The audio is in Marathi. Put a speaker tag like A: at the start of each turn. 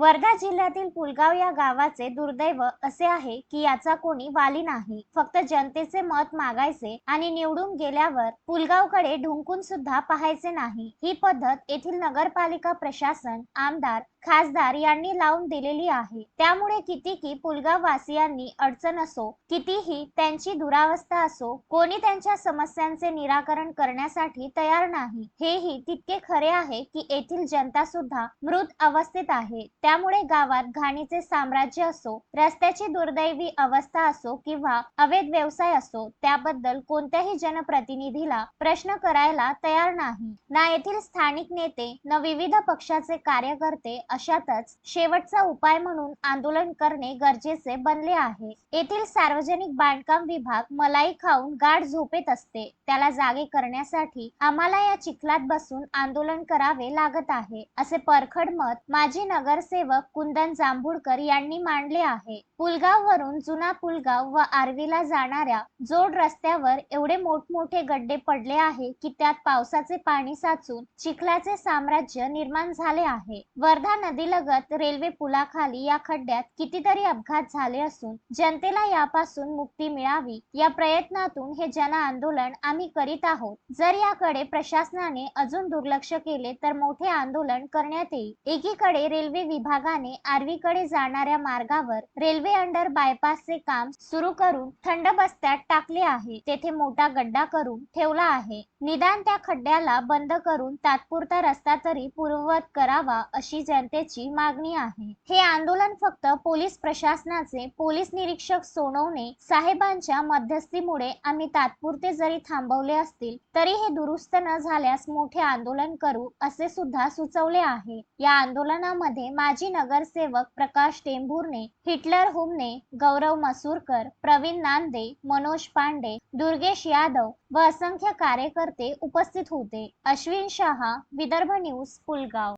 A: वर्धा जिल्ह्यातील पुलगाव या गावाचे दुर्दैव असे आहे की याचा कोणी वाली नाही. फक्त जनतेचे मत मागायचे आणि निवडून गेल्यावर पुलगावकडे ढुंकून सुद्धा पाहायचे नाही. ही पद्धत येथील नगरपालिका प्रशासन आमदार खासदार यांनी लावून दिलेली आहे. त्यामुळे कितीही पुलगाव वासियांनी अडचण असो कितीही त्यांची दुरावस्था असो कोणी त्यांच्या समस्यांचे निराकरण करण्यासाठी तयार नाही. हेही तितके खरे आहे की येथील जनता सुद्धा मृत अवस्थेत आहे. त्यामुळे गावात घाणीचे साम्राज्य असो रस्त्याची दुर्दैवी अवस्था असो किंवा अवैध व्यवसाय असो त्याबद्दल कोणत्याही जनप्रतिनिधीला प्रश्न करायला तयार नाही. ना येथील स्थानिक नेते न विविध पक्षाचे कार्यकर्ते अशातच शेवटचा उपाय म्हणून आंदोलन करणे गरजेचे बनले आहे. येथील सार्वजनिक बांधकाम विभाग मलाई खाऊन गाढ झोपेत असते. त्याला जागे करण्यासाठी आम्हाला या चिखलात बसून आंदोलन करावे लागत आहे असे परखड मत माजी नगरसेवक कुंदन जांभूळकर यांनी मांडले आहे. पुलगाव वरून जुना पुलगाव व आर्वीला जाणाऱ्या जोड रस्त्यावर एवढे मोठमोठे गड्डे पडले आहे की त्यात पावसाचे पाणी साचून चिखलाचे साम्राज्य निर्माण झाले आहे. वर्धा नदीलगत रेल्वे पुलाखाली या खड्ड्यात कितीतरी अपघात झाले असून जनतेला यापासून मुक्ती मिळावी या प्रयत्नातून हे जन आंदोलन आम्ही करीत आहोत. जर याकडे प्रशासनाने अजून दुर्लक्ष केले तर मोठे आंदोलन करण्यात येईल. एकीकडे रेल्वे विभागाने आर्वीकडे जाणाऱ्या मार्गावर रेल्वे अंडर बायपासचे काम सुरू करून थंड बस्त्यात टाकले आहे. तेथे मोठा गड्डा करून ठेवला आहे. निदान त्या खड्ड्याला बंद करून तात्पुरता रस्ता तरी पूर्ववत करावा अशी जनतेची मागणी आहे. हे आंदोलन फक्त पोलीस प्रशासनाचे पोलीस निरीक्षक सोनवणे साहेबांच्या मध्यस्थीमुळे आम्ही तात्पुरते जरी थांबवले असतील तरी हे दुरुस्त न झाल्यास मोठे आंदोलन करू असे सुद्धा सुचवले आहे. या आंदोलनामध्ये माजी नगरसेवक प्रकाश टेंभुर्णे हिटलर हुमने गौरव मसूरकर प्रवीण नांदे मनोज पांडे दुर्गेश यादव व असंख्य कार्यकर्ते उपस्थित होते. अश्विन शहा विदर्भ न्यूज पुलगाव.